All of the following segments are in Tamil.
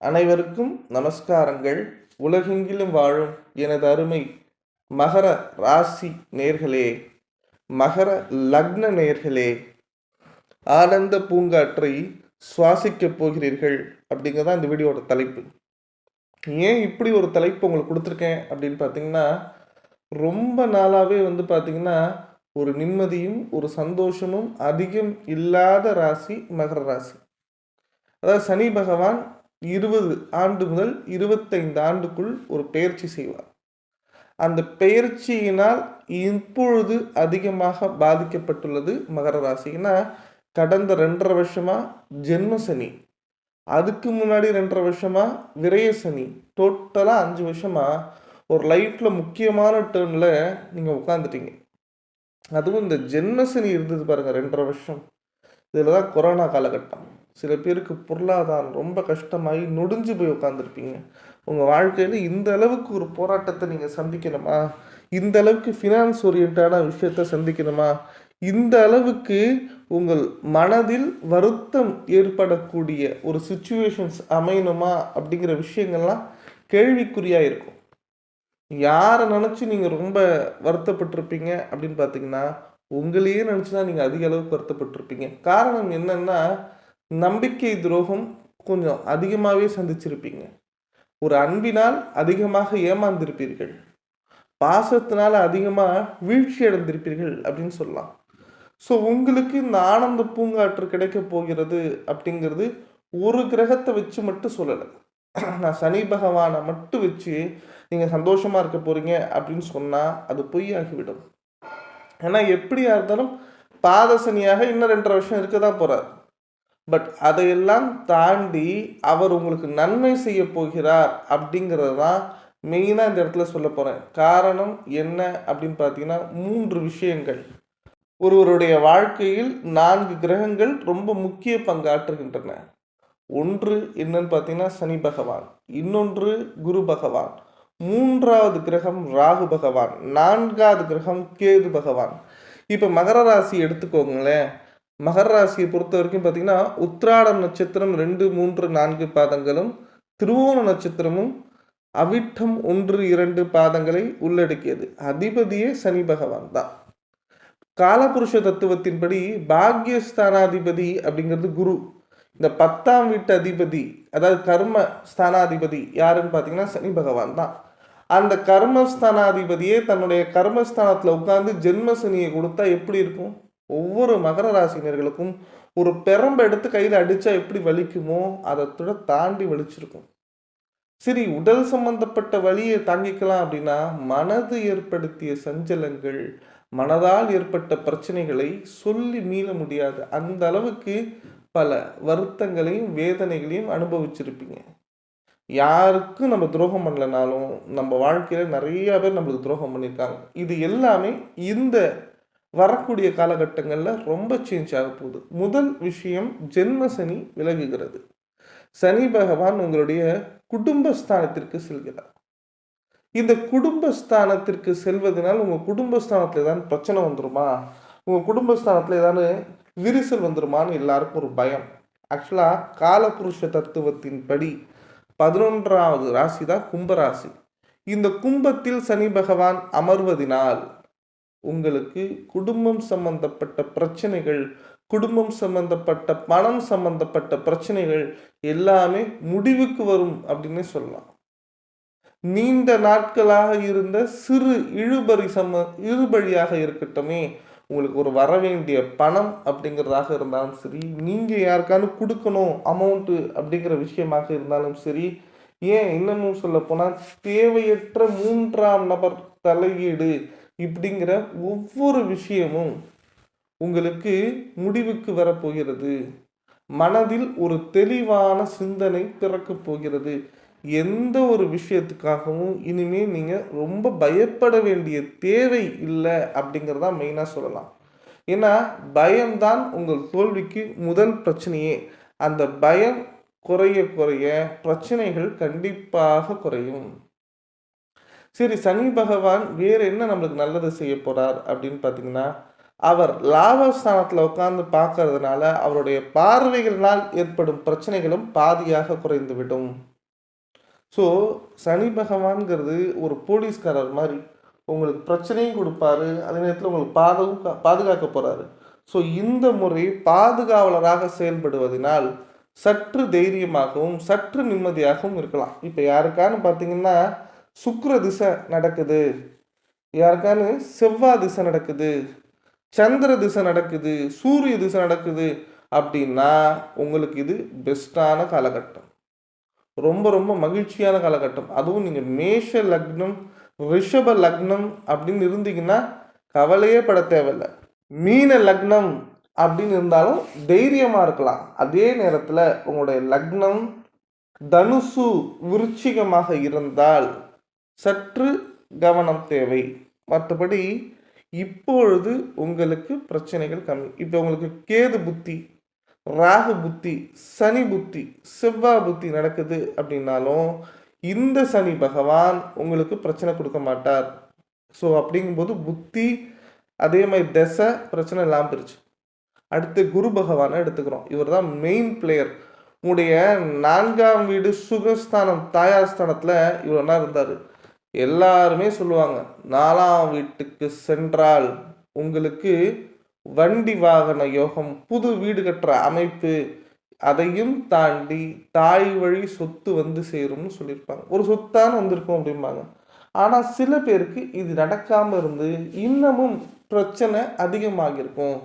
அனைவருக்கும் நமஸ்காரங்கள். உலகெங்கிலும் வாழும் எனது அருமை மகர ராசி நேர்களே மகர லக்ன நேர்களே ஆனந்த பூங்காற்றை சுவாசிக்கப் போகிறீர்கள் அப்படிங்கிறதா இந்த வீடியோட தலைப்பு. ஏன் இப்படி ஒரு தலைப்பு உங்களுக்கு கொடுத்துருக்கேன் அப்படின்னு பார்த்தீங்கன்னா ரொம்ப நாளாகவே வந்து பார்த்தீங்கன்னா ஒரு நிம்மதியும் ஒரு சந்தோஷமும் அதிகம் இல்லாத ராசி மகர ராசி. அதாவது சனி பகவான் இருபது ஆண்டு முதல் இருபத்தைந்து ஆண்டுக்குள் ஒரு பயிற்சி செய்வார். அந்த பயிற்சியினால் இப்பொழுது அதிகமாக பாதிக்கப்பட்டுள்ளது மகர ராசினா கடந்த ரெண்டரை வருஷமா ஜென்ம சனி அதுக்கு முன்னாடி ரெண்டரை வருஷமா விரய சனி டோட்டலாக அஞ்சு வருஷமா ஒரு லைஃப்பில் முக்கியமான டேர்னில் நீங்கள் உட்காந்துட்டீங்க அதுவும் இந்த ஜென்ம சனி இருந்தது பாருங்கள் ரெண்டரை வருஷம். இதில் தான் கொரோனா காலகட்டம். சில பேருக்கு பொருளாதாரம் ரொம்ப கஷ்டமாகி நொடிஞ்சு போய் உட்காந்துருப்பீங்க உங்கள் வாழ்க்கையில் இந்த அளவுக்கு ஒரு போராட்டத்தை நீங்கள் சந்திக்கணுமா? இந்த அளவுக்கு ஃபினான்ஸ் ஓரியன்டான விஷயத்த சந்திக்கணுமா? இந்த அளவுக்கு உங்கள் மனதில் வருத்தம் ஏற்படக்கூடிய ஒரு சுச்சுவேஷன்ஸ் அமையணுமா? அப்படிங்கிற விஷயங்கள்லாம் கேள்விக்குறியாக இருக்கும். யாரை நினச்சி நீங்கள் ரொம்ப வருத்தப்பட்டிருப்பீங்க அப்படின்னு பார்த்தீங்கன்னா உங்களையே நினச்சி தான் நீங்கள் அதிக அளவுக்கு வருத்தப்பட்டிருப்பீங்க. காரணம் என்னன்னா நம்பிக்கை துரோகம் கொஞ்சம் அதிகமாகவே சந்திச்சிருப்பீங்க. ஒரு அன்பினால் அதிகமாக ஏமாந்திருப்பீர்கள். பாசத்தினால் அதிகமாக வீழ்ச்சி அடைந்திருப்பீர்கள் அப்படின்னு சொல்லலாம். ஸோ உங்களுக்கு இந்த ஆனந்த பூங்காற்று கிடைக்க போகிறது அப்படிங்கிறது ஒரு கிரகத்தை வச்சு மட்டும் சொல்லலை. நான் சனி பகவானை மட்டும் வச்சு நீங்கள் சந்தோஷமாக இருக்க போகிறீங்க அப்படின்னு சொன்னால் அது பொய்யாகிவிடும். ஏன்னா எப்படியா இருந்தாலும் பாத சனியாக இன்னும் ரெண்டரை வருஷம் இருக்க தான் போகிறார் பட் அதையெல்லாம் தாண்டி அவர் உங்களுக்கு நன்மை செய்ய போகிறார் அப்படிங்கிறது தான் மெயினாக இந்த இடத்துல சொல்ல போகிறேன் காரணம் என்ன அப்படின்னு பார்த்தீங்கன்னா மூன்று விஷயங்கள். ஒருவருடைய வாழ்க்கையில் நான்கு கிரகங்கள் ரொம்ப முக்கிய பங்காற்றுகின்றன. ஒன்று என்னன்னு பார்த்தீங்கன்னா சனி பகவான். இன்னொன்று குரு பகவான். மூன்றாவது கிரகம் ராகு பகவான். நான்காவது கிரகம் கேது பகவான். இப்போ மகர ராசி எடுத்துக்கோங்களேன். மகர ராசியை பொறுத்த வரைக்கும் பார்த்தீங்கன்னா உத்ராடம் நட்சத்திரம் ரெண்டு மூன்று நான்கு பாதங்களும் திருவோண நட்சத்திரமும் அவிட்டம் ஒன்று இரண்டு பாதங்களை உள்ளடக்கியது. அதிபதியே சனி பகவான் தான். காலபுருஷ தத்துவத்தின்படி பாக்யஸ்தானாதிபதி அப்படிங்கிறது குரு. இந்த பத்தாம் வீட்டு அதிபதி அதாவது கர்ம ஸ்தானாதிபதி யாருன்னு பார்த்தீங்கன்னா சனி பகவான் தான். அந்த கர்மஸ்தானாதிபதியே தன்னுடைய கர்மஸ்தானத்தில் உட்காந்து ஜென்ம சனியை கொடுத்தா எப்படி இருக்கும்? ஒவ்வொரு மகர ராசினியர்களுக்கும் ஒரு பெரம்பை எடுத்து கையில் அடித்தா எப்படி வலிக்குமோ அதை துட தாண்டி வலிச்சிருக்கும். சரி உடல் சம்பந்தப்பட்ட வழியை தாங்கிக்கலாம் அப்படின்னா மனது ஏற்படுத்திய சஞ்சலங்கள் மனதால் ஏற்பட்ட பிரச்சனைகளை சொல்லி மீள முடியாது. அந்த அளவுக்கு பல வருத்தங்களையும் வேதனைகளையும் அனுபவிச்சிருப்பீங்க. யாருக்கும் நம்ம துரோகம் பண்ணலனாலும் நம்ம வாழ்க்கையில் நிறைய பேர் நம்மளுக்கு துரோகம் பண்ணியிருக்காங்க. இது எல்லாமே இந்த வரக்கூடிய காலகட்டங்களில் ரொம்ப சேஞ்ச் ஆக போகுது. முதல் விஷயம் ஜென்ம சனி விலகுகிறது. சனி பகவான் உங்களுடைய குடும்பஸ்தானத்திற்கு செல்கிறார். இந்த குடும்பஸ்தானத்திற்கு செல்வதனால் உங்கள் குடும்பஸ்தானத்தில் ஏதாவது பிரச்சனை வந்துருமா? உங்கள் குடும்பஸ்தானத்தில் ஏதாவது விரிசல் வந்துருமான்னு எல்லாருக்கும் ஒரு பயம். ஆக்சுவலாக காலபுருஷ தத்துவத்தின் படி பதினொன்றாவது ராசி தான் கும்பராசி. இந்த கும்பத்தில் சனி பகவான் அமர்வதினால் உங்களுக்கு குடும்பம் சம்பந்தப்பட்ட பிரச்சனைகள் குடும்பம் சம்பந்தப்பட்ட பணம் சம்பந்தப்பட்ட பிரச்சனைகள் எல்லாமே முடிவுக்கு வரும் அப்படின்னு சொல்லலாம். நீண்ட நாட்களாக இருந்த சிறு இழுபறி சம்ம இழுபழியாக இருக்கட்டுமே உங்களுக்கு ஒரு வர வேண்டிய பணம் அப்படிங்கிறதாக இருந்தாலும் சரி நீங்கள் யாருக்கானு கொடுக்கணும் அமௌண்ட்டு அப்படிங்கிற விஷயமாக இருந்தாலும் சரி ஏன் இன்னமும் சொல்ல போனால் தேவையற்ற மூன்றாம் நபர் தலையீடு இப்படிங்கிற ஒவ்வொரு விஷயமும் உங்களுக்கு முடிவுக்கு வரப்போகிறது. மனதில் ஒரு தெளிவான சிந்தனை பிறக்கப் போகிறது. எந்த ஒரு விஷயத்துக்காகவும் இனிமே நீங்கள் ரொம்ப பயப்பட வேண்டிய தேவை இல்லை அப்படிங்கிறதா மெயினாக சொல்லலாம். ஏன்னா பயம்தான் உங்கள் தோல்விக்கு முதல் பிரச்சனையே. அந்த பயம் குறைய குறைய பிரச்சனைகள் கண்டிப்பாக குறையும். சரி சனி பகவான் வேறு என்ன நம்மளுக்கு நல்லது செய்ய போகிறார் அப்படின்னு பார்த்தீங்கன்னா அவர் லாபஸ்தானத்தில் உட்கார்ந்து பார்க்கறதுனால அவருடைய பார்வைகளினால் ஏற்படும் பிரச்சனைகளும் பாதியாக குறைந்துவிடும் ஸோ சனி பகவான்கிறது ஒரு போலீஸ்காரர் மாதிரி உங்களுக்கு பிரச்சனையும் கொடுப்பாரு அதே நேரத்தில் உங்களுக்கு பாதவும் கா- பாதுகாக்க போகிறாரு ஸோ இந்த முறை பாதுகாவலராக செயல்படுவதனால் சற்று தைரியமாகவும் சற்று நிம்மதியாகவும் இருக்கலாம். இப்போ யாருக்கான்னு பார்த்தீங்கன்னா சுக்கர திசை நடக்குது. யாருக்கான்னு செவ்வாய் திசை நடக்குது. சந்திர திசை நடக்குது. சூரிய திசை நடக்குது. அப்படின்னா உங்களுக்கு இது பெஸ்ட்டான காலகட்டம். ரொம்ப ரொம்ப மகிழ்ச்சியான காலகட்டம். அதுவும் நீங்கள் மேஷ லக்னம் ரிஷப லக்னம் அப்படின்னு இருந்தீங்கன்னா கவலையே பட தேவையில்லை. மீன லக்னம் அப்படின்னு இருந்தாலும் தைரியமாக இருக்கலாம். அதே நேரத்தில் உங்களுடைய லக்னம் தனுசு விருச்சிகமாக இருந்தால் சற்று கவனம் தேவை. மற்றபடி இப்பொழுது உங்களுக்கு பிரச்சனைகள் கம்மி. இப்போ உங்களுக்கு கேது புத்தி ராகு புத்தி சனி புத்தி செவ்வாய் புத்தி நடக்குது அப்படின்னாலும் இந்த சனி பகவான் உங்களுக்கு பிரச்சனை கொடுக்க மாட்டார். ஸோ அப்படிங்கும்போது புத்தி அதே மாதிரி தசை பிரச்சனை இல்லாமல் போயிருச்சு. அடுத்து குரு பகவானை எடுத்துக்கிறோம். இவர் தான் மெயின் பிளேயர் உங்களுடைய நான்காம் வீடு சுகஸ்தானம் தாயார் ஸ்தானத்தில் இவர் என்ன இருந்தார். எல்லாருமே சொல்லுவாங்க நாலாம் வீட்டுக்கு சென்றால் உங்களுக்கு வண்டி வாகன யோகம் புது வீடு கட்டுற அமைப்பு அதையும் தாண்டி தாய் வழி சொத்து வந்து சேரும்னு சொல்லியிருப்பாங்க. ஒரு சொத்தான வந்திருக்கும் அப்படிம்பாங்க. ஆனால் சில பேருக்கு இது நடக்காமல் இருந்து இன்னமும் பிரச்சனை அதிகமாகியிருக்கும்.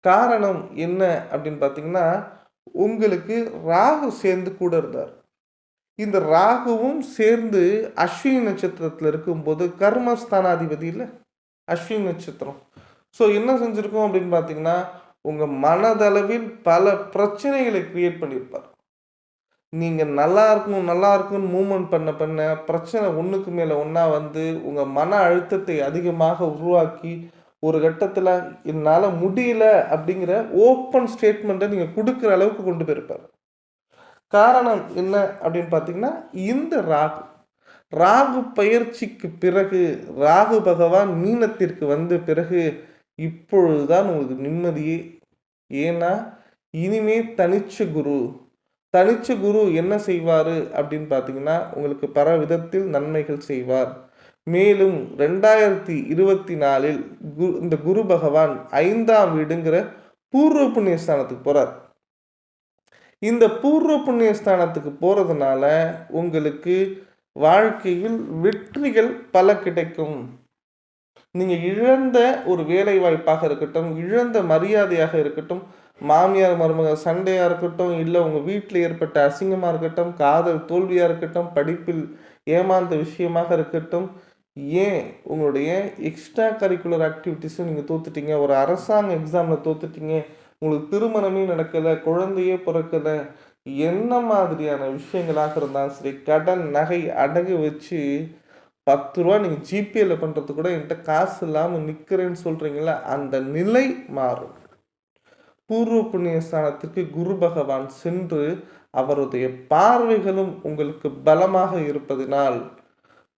காரணம் என்ன அப்படின்னு பார்த்தீங்கன்னா உங்களுக்கு ராகு சேர்ந்து கூட இருந்தார். இந்த ராகுவும் சேர்ந்து அஸ்வினி நட்சத்திரத்தில் இருக்கும்போது கர்மஸ்தானாதிபதி இல்லை? அஸ்வினி நட்சத்திரம். ஸோ என்ன செஞ்சுருக்கோம் அப்படின்னு பார்த்தீங்கன்னா உங்கள் மனதளவில் பல பிரச்சனைகளை க்ரியேட் பண்ணியிருப்பார் நீங்கள் நல்லா இருக்கணும் நல்லா இருக்கணும்னு மூவ்மெண்ட் பண்ண பண்ண பிரச்சனை ஒன்றுக்கு மேலே ஒன்றா வந்து உங்கள் மன அழுத்தத்தை அதிகமாக உருவாக்கி ஒரு கட்டத்தில் என்னால் முடியல அப்படிங்கிற ஓப்பன் ஸ்டேட்மெண்ட்டை நீங்கள் கொடுக்குற அளவுக்கு கொண்டு போயிருப்பார். காரணம் என்ன அப்படின்னு பார்த்தீங்கன்னா இந்த ராகு ராகு பயிற்சிக்கு பிறகு ராகு பகவான் மீனத்திற்கு வந்த பிறகு இப்பொழுதுதான் உங்களுக்கு நிம்மதியே. ஏன்னா இனிமே தனிச்ச குரு தனிச்ச குரு என்ன செய்வார் அப்படின்னு பார்த்தீங்கன்னா உங்களுக்கு பல விதத்தில் நன்மைகள் செய்வார். மேலும் ரெண்டாயிரத்தி இருபத்தி நாலில் குரு இந்த குரு பகவான் ஐந்தாம் வீடுங்கிற பூர்வ புண்ணிய ஸ்தானத்துக்கு போகிறார் இந்த பூர்வ புண்ணிய ஸ்தானத்துக்கு போகிறதுனால உங்களுக்கு வாழ்க்கையில் வெற்றிகள் பல கிடைக்கும். நீங்கள் இழந்த ஒரு வேலை வாய்ப்பாக இருக்கட்டும் இழந்த மரியாதையாக இருக்கட்டும் மாமியார் மருமக சண்டையாக இருக்கட்டும் இல்லை உங்கள் வீட்டில் ஏற்பட்ட அசிங்கமாக இருக்கட்டும் காதல் தோல்வியாக இருக்கட்டும் படிப்பில் ஏமாந்த விஷயமாக இருக்கட்டும் ஏன் உங்களுடைய எக்ஸ்ட்ரா கரிக்குலர் ஆக்டிவிட்டீஸும் நீங்கள் தோத்துட்டீங்க? ஒரு அரசாங்க எக்ஸாமில் தோத்துட்டீங்க. உங்களுக்கு திருமணமே நடக்கலை குழந்தையே பிறக்கலை என்ன மாதிரியான விஷயங்களாக இருந்தாலும் சரி கடன் நகை அடகு வச்சு பத்து ரூபா நீங்கள் ஜிபேல பண்ணுறது கூட என்கிட்ட காசு இல்லாமல் நிற்கிறேன்னு சொல்கிறீங்களா அந்த நிலை மாறும். பூர்வ புண்ணிய ஸ்தானத்திற்கு குரு பகவான் சென்று அவருடைய பார்வைகளும் உங்களுக்கு பலமாக இருப்பதினால்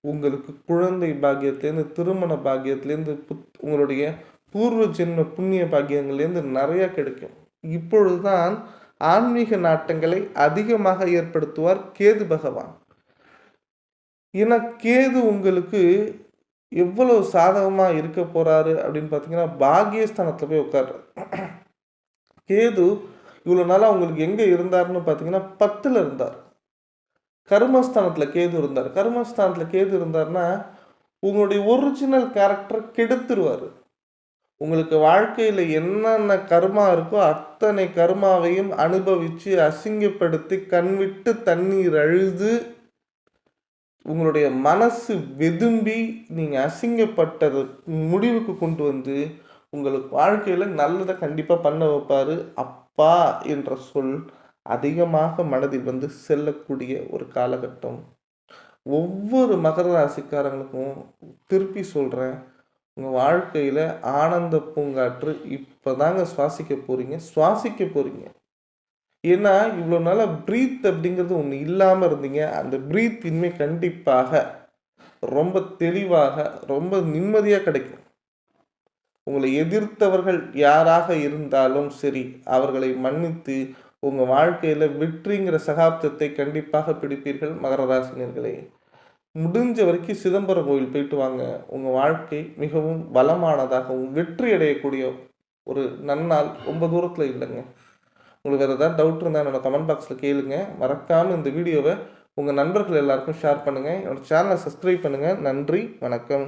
உங்களுக்கு குழந்தை பாக்கியத்திலேருந்து திருமண பாக்கியத்திலேருந்து புத் உங்களுடைய பூர்வ ஜென்ம புண்ணிய பாக்கியங்கள்லேருந்து நிறைய கிடைக்கும். இப்பொழுதுதான் ஆன்மீக நாட்டங்களை அதிகமாக ஏற்படுத்துவார் கேது பகவான். ஏன்னா கேது உங்களுக்கு எவ்வளவு சாதகமாக இருக்க போறாரு அப்படின்னு பார்த்தீங்கன்னா பாகியஸ்தானத்தில் போய் உட்கார்றாரு. கேது இவ்வளோ நாளாக உங்களுக்கு எங்கே இருந்தாருன்னு பார்த்தீங்கன்னா பத்தில் இருந்தார். கர்மஸ்தானத்தில் கேது இருந்தார். கர்மஸ்தானத்தில் கேது இருந்தார்னா உங்களுடைய ஒரிஜினல் கேரக்டர் கெடுத்துருவார். உங்களுக்கு வாழ்க்கையில் என்னென்ன கர்மா இருக்கோ அத்தனை கர்மாவையும் அனுபவித்து அசிங்கப்படுத்தி கண்விட்டு தண்ணீர் அழுது உங்களுடைய மனசு வெதும்பி நீங்கள் அசிங்கப்பட்டது முடிவுக்கு கொண்டு வந்து உங்களுக்கு வாழ்க்கையில் நல்லதை கண்டிப்பாக பண்ண வைப்பார். அப்பா என்ற சொல் அதிகமாக மனதில் வந்து செல்லக்கூடிய ஒரு காலகட்டம். ஒவ்வொரு மகர ராசிக்காரங்களுக்கும் திருப்பி சொல்கிறேன் உங்கள் வாழ்க்கையில் ஆனந்த பூங்காற்று இப்போ தாங்க சுவாசிக்க போகிறீங்க சுவாசிக்க போகிறீங்க ஏன்னா இவ்வளோ நாளாக ப்ரீத் அப்படிங்கிறது ஒன்று இல்லாமல் இருந்தீங்க. அந்த ப்ரீத் இனிமே கண்டிப்பாக ரொம்ப தெளிவாக ரொம்ப நிம்மதியாக கிடைக்கும். உங்களை எதிர்த்தவர்கள் யாராக இருந்தாலும் சரி அவர்களை மன்னித்து உங்கள் வாழ்க்கையில் வெற்றிங்கிற சகாப்தத்தை கண்டிப்பாக பிடிப்பீர்கள் மகர ராசினியர்களே. முடிஞ்ச வரைக்கும் சிதம்பரம் கோயில் போயிட்டு வாங்க. உங்கள் வாழ்க்கை மிகவும் பலமானதாகவும் வெற்றி அடையக்கூடிய ஒரு நன்னாள் ரொம்ப தூரத்தில் இல்லைங்க. உங்களுக்கு வேறு ஏதாவது டவுட் இருந்தால் என்னோட கமெண்ட் பாக்ஸில் கேளுங்க. மறக்காமல் இந்த வீடியோவை உங்கள் நண்பர்கள் எல்லாருக்கும் ஷேர் பண்ணுங்கள் என்னோட சேனலை சப்ஸ்கிரைப் பண்ணுங்கள் நன்றி வணக்கம்.